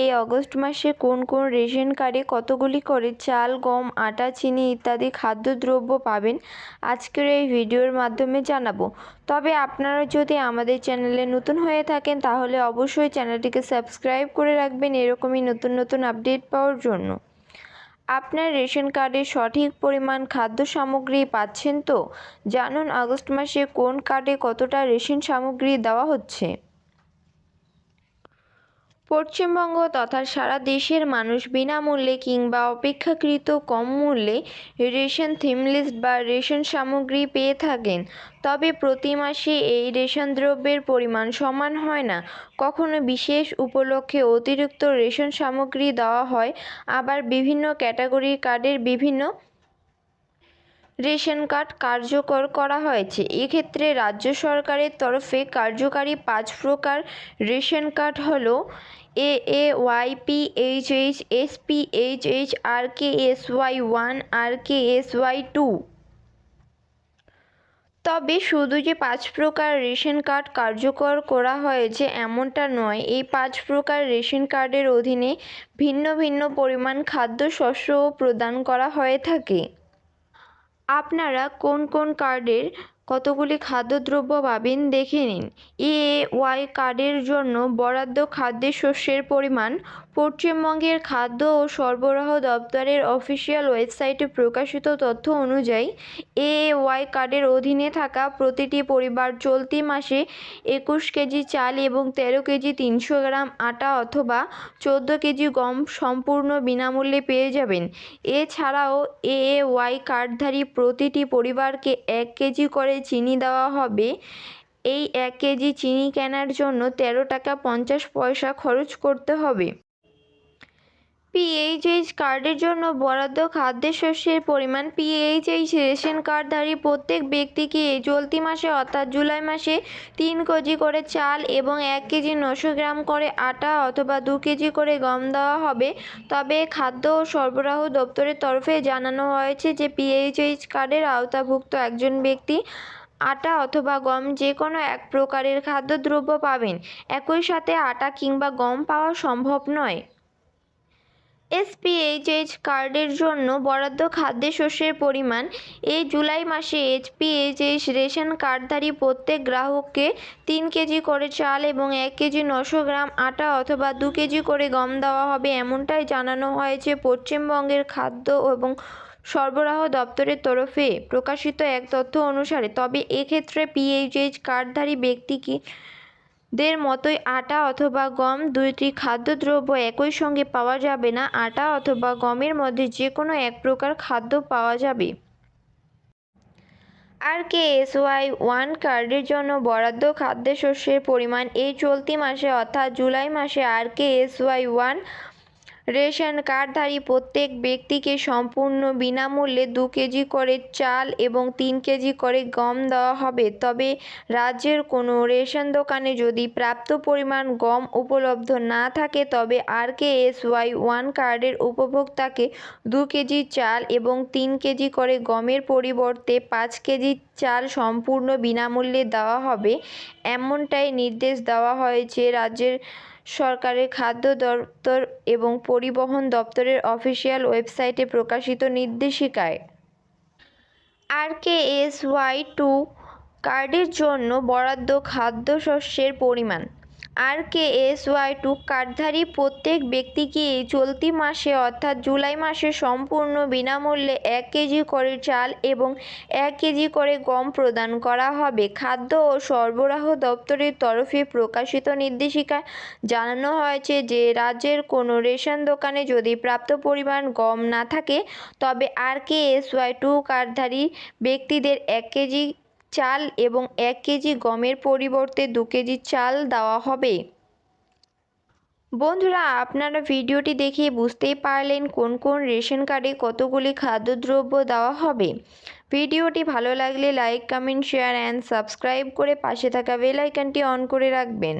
এই অগস্ট মাসে কোন কোন রেশন কার্ডে কতগুলি করে চাল, গম, আটা, চিনি ইত্যাদি খাদ্যদ্রব্য পাবেন, আজকের এই ভিডিওর মাধ্যমে জানাব। তবে আপনারা যদি আমাদের চ্যানেলে নতুন হয়ে থাকেন, তাহলে অবশ্যই চ্যানেলটিকে সাবস্ক্রাইব করে রাখবেন এরকমই নতুন নতুন আপডেট পাওয়ার জন্য। আপনার রেশন কার্ডে সঠিক পরিমাণ খাদ্য সামগ্রী পাচ্ছেন তো? জানুন আগস্ট মাসে কোন কার্ডে কতটা রেশন সামগ্রী দেওয়া হচ্ছে। পশ্চিমবঙ্গ তথা সারা দেশের মানুষ বিনামূল্যে কিংবা অপেক্ষাকৃত কম মূল্যে রেশন থিম লিস্ট বা রেশন সামগ্রী পেয়ে থাকেন। তবে প্রতি মাসে এই রেশন দ্রব্যের পরিমাণ সমান হয় না। কখনো বিশেষ উপলক্ষে অতিরিক্ত রেশন সামগ্রী দেওয়া হয়। আবার বিভিন্ন ক্যাটাগরি কার্ডের বিভিন্ন রেশন কার্ড কার্যকর করা হয়েছে। এক্ষেত্রে রাজ্য সরকারের তরফে কার্যকারী পাঁচ প্রকার রেশন কার্ড হলো A A, Y, P, H H, S, P, H H, R K, S, Y, one, R K, S, Y, two. তবে শুধু যে পাঁচ প্রকার রেশন কার্ড কার্যকর করা হয়েছে এমনটা নয়, এই পাঁচ প্রকার রেশন কার্ডের অধীনে ভিন্ন ভিন্ন পরিমাণ খাদ্যশস্যও প্রদান করা হয়ে থাকে। আপনারা কোন কোন কার্ডের কতগুলি খাদ্যদ্রব্য পাবেন দেখে নিন। এ ওয়াই কার্ডের জন্য বরাদ্দ খাদ্যশস্যের পরিমাণ, পশ্চিমবঙ্গের খাদ্য ও সরবরাহ দপ্তরের অফিসিয়াল ওয়েবসাইটে প্রকাশিত তথ্য অনুযায়ী, এ ওয়াই কার্ডের অধীনে থাকা প্রতিটি পরিবার চলতি মাসে একুশ কেজি চাল এবং তেরো কেজি তিনশো গ্রাম আটা অথবা চোদ্দ কেজি গম সম্পূর্ণ বিনামূল্যে পেয়ে যাবেন। এছাড়াও এ ওয়াই কার্ডধারী প্রতিটি পরিবারকে এক কেজি করে চিনি দেওয়া হবে। এই এক কেজি চিনি কেনার জন্য তেরো টাকা পঞ্চাশ পয়সা খরচ করতে হবে। পিএইচএইচ কার্ডের জন্য বরাদ্দ খাদ্যশস্যের পরিমাণ পিএইচএইচ রেশন কার্ডধারী প্রত্যেক ব্যক্তিকে চলতি মাসে অর্থাৎ জুলাই মাসে তিন কেজি করে চাল এবং এক কেজি নশো গ্রাম করে আটা অথবা দু কেজি করে গম দেওয়া হবে। তবে খাদ্য ও সরবরাহ দপ্তরের তরফে জানানো হয়েছে যে পিএইচএইচ কার্ডের আওতাভুক্ত একজন ব্যক্তি আটা অথবা গম যে কোনো এক প্রকারের খাদ্যদ্রব্য পাবেন। একই সাথে আটা কিংবা গম পাওয়া সম্ভব নয়। এসপিএইচএইচ কার্ডের জন্য বরাদ্দ খাদ্যশস্যের পরিমাণ। এই জুলাই মাসে এইচপিএইচএইচ রেশন কার্ডধারী প্রত্যেক গ্রাহককে তিন কেজি করে চাল এবং এক কেজি নশো গ্রাম আটা অথবা দু কেজি করে গম দেওয়া হবে এমনটাই জানানো হয়েছে পশ্চিমবঙ্গের খাদ্য এবং সরবরাহ দপ্তরের তরফে প্রকাশিত এক তথ্য অনুসারে। তবে এক্ষেত্রে পিএইচএইচ কার্ডধারী ব্যক্তিকে দের মতোই আটা অথবা গম দুইটি খাদ্যদ্রব্য একই সঙ্গে পাওয়া যাবে না। আটা অথবা গমের মধ্যে যে কোনো এক প্রকার খাদ্য পাওয়া যাবে। R K S Y one কার্ডের জন্য বরাদ্দ খাদ্যশস্যের পরিমাণ এই চলতি মাসে অর্থাৎ জুলাই মাসে R K S Y one ration কার্ডধারী প্রত্যেক ব্যক্তিকে সম্পূর্ণ বিনামূল্যে দু কেজি করে চাল এবং তিন কেজি করে গম দেওয়া হবে। তবে রাজ্যের কোনো রেশন দোকানে যদি প্রাপ্ত পরিমাণ গম উপলব্ধ না থাকে, তবে R K S Y one কার্ডের উপভোক্তাকে দু কেজি চাল এবং তিন কেজি করে গমের পরিবর্তে পাঁচ কেজি চাল সম্পূর্ণ বিনামূল্যে দেওয়া হবে, এমনটাই নির্দেশ দেওয়া হয়েছে রাজ্যের সরকারের খাদ্য দপ্তর এবং পরিবহন দপ্তরের অফিসিয়াল ওয়েবসাইটে প্রকাশিত নির্দেশিকায় R K S Y two কার্ডের জন্য বরাদ্দ খাদ্যশস্যের পরিমাণ। R K S Y two কার্ডধারী প্রত্যেক ব্যক্তিকে চলতি মাসে অর্থাৎ জুলাই মাসে সম্পূর্ণ বিনামূল্যে এক কেজি করে চাল এবং এক কেজি করে গম প্রদান করা হবে। খাদ্য ও সরবরাহ দপ্তরের তরফে প্রকাশিত নির্দেশিকায় জানানো হয়েছে যে, রাজ্যের কোনো রেশন দোকানে যদি প্রাপ্ত পরিমাণ গম না থাকে, তবে R K S Y two কার্ডধারী ব্যক্তিদের এক কেজি চাল এবং এক কেজি গমের পরিবর্তে দু কেজি চাল দেওয়া হবে। বন্ধুরা, আপনারা ভিডিওটি দেখে বুঝতেই পারলেন কোন কোন রেশন কার্ডে কতগুলি খাদ্যদ্রব্য দেওয়া হবে। ভিডিওটি ভালো লাগলে like, comment, share, and subscribe করে পাশে থাকা বেল আইকনটি অন করে রাখবেন।